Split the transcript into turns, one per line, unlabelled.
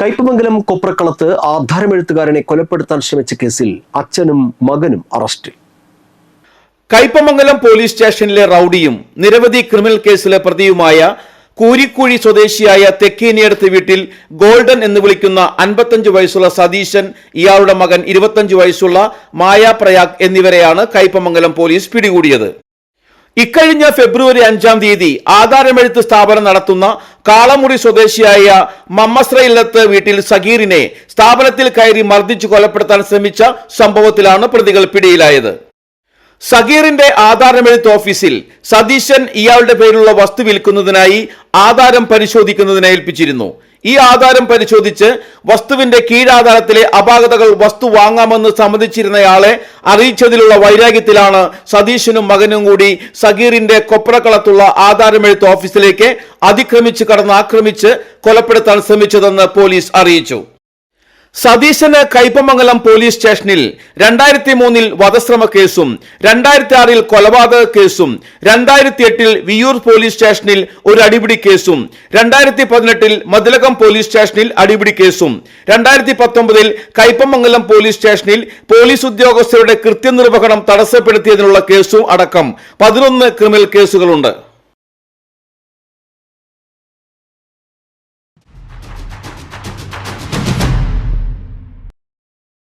കയ്പമംഗലം കൊപ്രക്കളത്ത് ആധാരമെഴുത്തുകാരനെ കൊലപ്പെടുത്താൻ ശ്രമിച്ച കേസിൽ അച്ഛനും മകനും അറസ്റ്റിൽ.
കയ്പമംഗലം പോലീസ് സ്റ്റേഷനിലെ റൌഡിയും നിരവധി ക്രിമിനൽ കേസിലെ പ്രതിയുമായ കൂരിക്കുഴി സ്വദേശിയായ തെക്കേനിയടുത്ത് വീട്ടിൽ ഗോൾഡൻ എന്ന് വിളിക്കുന്ന അൻപത്തഞ്ച് വയസ്സുള്ള സതീശൻ ഇയാളുടെ മകൻ ഇരുപത്തഞ്ച് വയസ്സുള്ള മായാപ്രയാഗ് എന്നിവരെയാണ് കയ്പമംഗലം പോലീസ് പിടികൂടിയത്. ഇക്കഴിഞ്ഞ ഫെബ്രുവരി അഞ്ചാം തീയതി ആധാരമെഴുത്ത് സ്ഥാപനം നടത്തുന്ന കാളമുറി സ്വദേശിയായ മമ്മസ്രയില്ലത്ത് വീട്ടിൽ സഗീറിനെ സ്ഥാപനത്തിൽ കയറി മർദ്ദിച്ചു കൊലപ്പെടുത്താൻ ശ്രമിച്ച സംഭവത്തിലാണ് പ്രതികൾ പിടിയിലായത്. സഗീറിന്റെ ആധാരമെഴുത്ത് ഓഫീസിൽ സതീശൻ ഇയാളുടെ പേരിലുള്ള വസ്തു വിൽക്കുന്നതിനായി ആധാരം പരിശോധിക്കുന്നതിന് ഏൽപ്പിച്ചിരുന്നു. ഈ ആധാരം പരിശോധിച്ച് വസ്തുവിന്റെ കീഴാധാരത്തിലെ അപാകതകൾ വസ്തു വാങ്ങാമെന്ന് സമ്മതിച്ചിരുന്നയാളെ അറിയിച്ചതിലുള്ള വൈരാഗ്യത്തിലാണ് സതീശനും മകനും കൂടി സഗീറിന്റെ കൊപ്രക്കളത്തുള്ള ആധാരമെഴുത്ത് ഓഫീസിലേക്ക് അതിക്രമിച്ച് കടന്ന് ആക്രമിച്ച് കൊലപ്പെടുത്താൻ ശ്രമിച്ചതെന്ന് പോലീസ് അറിയിച്ചു. സതീശന് കൈപ്പമംഗലം പോലീസ് സ്റ്റേഷനിൽ രണ്ടായിരത്തി മൂന്നിൽ വധശ്രമ കേസും രണ്ടായിരത്തി ആറിൽ കൊലപാതക കേസും രണ്ടായിരത്തി എട്ടിൽ വിയൂർ പോലീസ് സ്റ്റേഷനിൽ ഒരു അടിപിടി കേസും രണ്ടായിരത്തി പതിനെട്ടിൽ മതിലകം പോലീസ് സ്റ്റേഷനിൽ അടിപിടി കേസും രണ്ടായിരത്തി പത്തൊമ്പതിൽ കൈപ്പമംഗലം പോലീസ് സ്റ്റേഷനിൽ പോലീസ് ഉദ്യോഗസ്ഥരുടെ കൃത്യനിർവഹണം തടസ്സപ്പെടുത്തിയതിനുള്ള കേസും അടക്കം പതിനൊന്ന് ക്രിമിനൽ കേസുകളുണ്ട്.